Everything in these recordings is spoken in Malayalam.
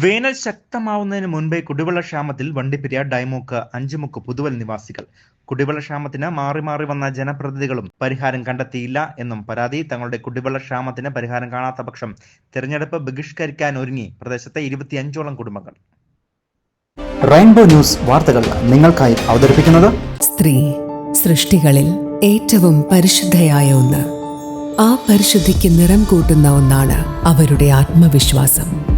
വേനൽ ശക്തമാവുന്നതിന് മുൻപേ കുടിവെള്ള ക്ഷാമത്തിൽ വണ്ടിപ്പെരിയ ഡൈമൂക്ക് അഞ്ചുമുക്ക് പുതുവൽ നിവാസികൾ. കുടിവെള്ള ക്ഷാമത്തിന് മാറി മാറി വന്ന ജനപ്രതിനിധികളും പരിഹാരം കണ്ടെത്തിയില്ല എന്നും പരാതി. തങ്ങളുടെ കുടിവെള്ള ക്ഷാമത്തിന് പരിഹാരം കാണാത്ത പക്ഷം തെരഞ്ഞെടുപ്പ് ബഹിഷ്കരിക്കാൻ ഒരുങ്ങി പ്രദേശത്തെ ഇരുപത്തിയഞ്ചോളം കുടുംബങ്ങൾ. റെയിൻബോ ന്യൂസ് വാർത്തകൾ നിങ്ങൾക്കായി അവതരിപ്പിക്കുന്നത് സ്ത്രീ സൃഷ്ടികളിൽ ഏറ്റവും പരിശുദ്ധയായ ഒന്ന്. ആ പരിശുദ്ധിക്ക് നിറം കൂട്ടുന്ന ഒന്നാണ് അവരുടെ ആത്മവിശ്വാസം.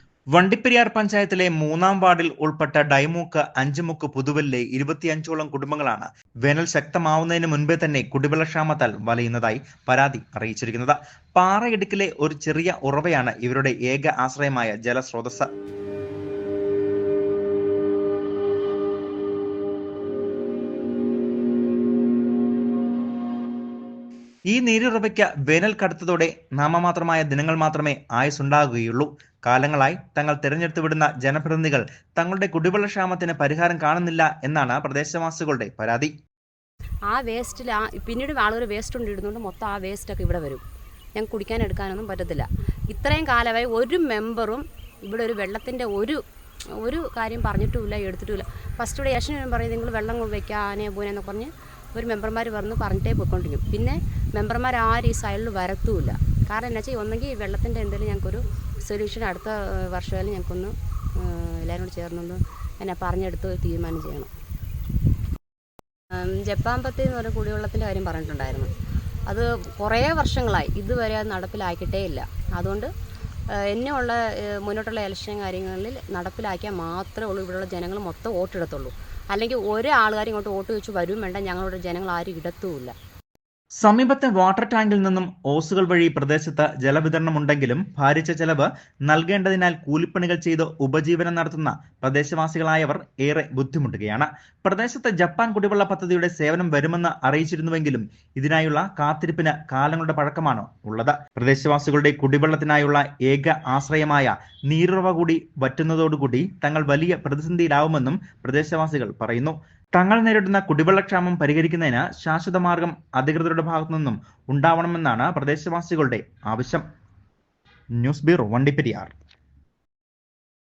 വണ്ടിപ്പെരിയാർ പഞ്ചായത്തിലെ മൂന്നാം വാർഡിൽ ഉൾപ്പെട്ട ഡൈമൂക്ക് അഞ്ചുമുക്ക് പുതുവല്ലെ ഇരുപത്തിയഞ്ചോളം കുടുംബങ്ങളാണ് വേനൽ ശക്തമാവുന്നതിന് മുൻപേ തന്നെ കുടിവെള്ളക്ഷാമത്താൽ വലയുന്നതായി പരാതി അറിയിച്ചിരിക്കുന്നത്. പാറയിടുക്കിലെ ഒരു ചെറിയ ഉറവയാണ് ഇവരുടെ ഏക ആശ്രയമായ ജലസ്രോതസ് ഈ നീരുറവയ്ക്ക് വേനൽ കടുത്തതോടെ നാമമാത്രമായ ദിനങ്ങൾ മാത്രമേ ആയുസുണ്ടാകുകയുള്ളൂ കാലങ്ങളായി തങ്ങൾ തിരഞ്ഞെടുത്തു വിടുന്ന ജനപ്രതിനിധികൾ തങ്ങളുടെ കുടിവെള്ള ക്ഷാമത്തിന് പരിഹാരം കാണുന്നില്ല എന്നാണ് പ്രദേശവാസികളുടെ പരാതി. ആ വേസ്റ്റിൽ ആ പിന്നീട് ആളുകൾ വേസ്റ്റ് കൊണ്ട് മൊത്തം ആ വേസ്റ്റൊക്കെ ഇവിടെ വരും. ഞാൻ കുടിക്കാൻ എടുക്കാനൊന്നും പറ്റത്തില്ല. ഇത്രയും കാലമായി ഒരു മെമ്പറും ഇവിടെ ഒരു വെള്ളത്തിന്റെ ഒരു ഒരു കാര്യം പറഞ്ഞിട്ടുമില്ല എടുത്തിട്ടുമില്ല. ഫസ്റ്റ് ഇവിടെ യേശൻ പറയും നിങ്ങൾ വെള്ളം വയ്ക്കാനേ പോനെന്നൊക്കെ പറഞ്ഞ് ഒരു മെമ്പർമാർ വന്ന് പറഞ്ഞിട്ടേ പോയിക്കൊണ്ടിരിക്കും. പിന്നെ മെമ്പർമാർ ആരും ഈ സൈഡിൽ വരത്തുമില്ല കാരണം എന്നാ വെച്ചാൽ ഒന്നെങ്കിൽ വെള്ളത്തിന്റെ എന്തെങ്കിലും ഞങ്ങൾക്കൊരു സൊല്യൂഷൻ അടുത്ത വർഷമായാലും ഞങ്ങൾക്കൊന്ന് എല്ലാവരും കൂടി ചേർന്നൊന്ന് എന്നെ പറഞ്ഞെടുത്ത് തീരുമാനം ചെയ്യണം. ജപ്പാമ്പത്തി എന്ന് പറഞ്ഞ കുടിവെള്ളത്തിന്റെ കാര്യം പറഞ്ഞിട്ടുണ്ടായിരുന്നു. അത് കുറേ വർഷങ്ങളായി. ഇതുവരെ അത് നടപ്പിലാക്കിയിട്ടേ ഇല്ല. അതുകൊണ്ട് ഏഹ്, എന്നെയുള്ള ഏഹ്, മുന്നോട്ടുള്ള ഇലക്ഷൻ കാര്യങ്ങളിൽ നടപ്പിലാക്കിയാൽ മാത്രമേ ഉള്ളൂ ഇവിടെയുള്ള ജനങ്ങൾ മൊത്തം വോട്ടിടത്തുള്ളൂ. അല്ലെങ്കിൽ ഒരാൾക്കാരും ഇങ്ങോട്ട് വോട്ട് വെച്ച് വരും വേണ്ട ഞങ്ങളുടെ ജനങ്ങൾ ആരും ഇടത്തുമില്ല. സമീപത്തെ വാട്ടർ ടാങ്കിൽ നിന്നും ഓസുകൾ വഴി പ്രദേശത്ത് ജലവിതരണമുണ്ടെങ്കിലും ഭാരിച്ച ചെലവ് നൽകേണ്ടതിനാൽ കൂലിപ്പണികൾ ചെയ്ത് ഉപജീവനം നടത്തുന്ന പ്രദേശവാസികളായവർ ഏറെ ബുദ്ധിമുട്ടുകയാണ്. പ്രദേശത്ത് ജപ്പാൻ കുടിവെള്ള പദ്ധതിയുടെ സേവനം വരുമെന്ന് അറിയിച്ചിരുന്നുവെങ്കിലും ഇതിനായുള്ള കാത്തിരിപ്പിന് കാലങ്ങളുടെ പഴക്കമാണ് ഉള്ളത്. പ്രദേശവാസികളുടെ കുടിവെള്ളത്തിനായുള്ള ഏക ആശ്രയമായ നീരുറവ കൂടി വറ്റുന്നതോടുകൂടി തങ്ങൾ വലിയ പ്രതിസന്ധിയിലാവുമെന്നും പ്രദേശവാസികൾ പറയുന്നു. തങ്ങൾ നേരിടുന്ന കുടിവെള്ളക്ഷാമം പരിഹരിക്കുന്നതിന് ശാശ്വത മാർഗം അധികൃതരുടെ ഭാഗത്തു നിന്നും ഉണ്ടാവണമെന്നാണ് പ്രദേശവാസികളുടെ ആവശ്യം. News bureau Vandiperiyar.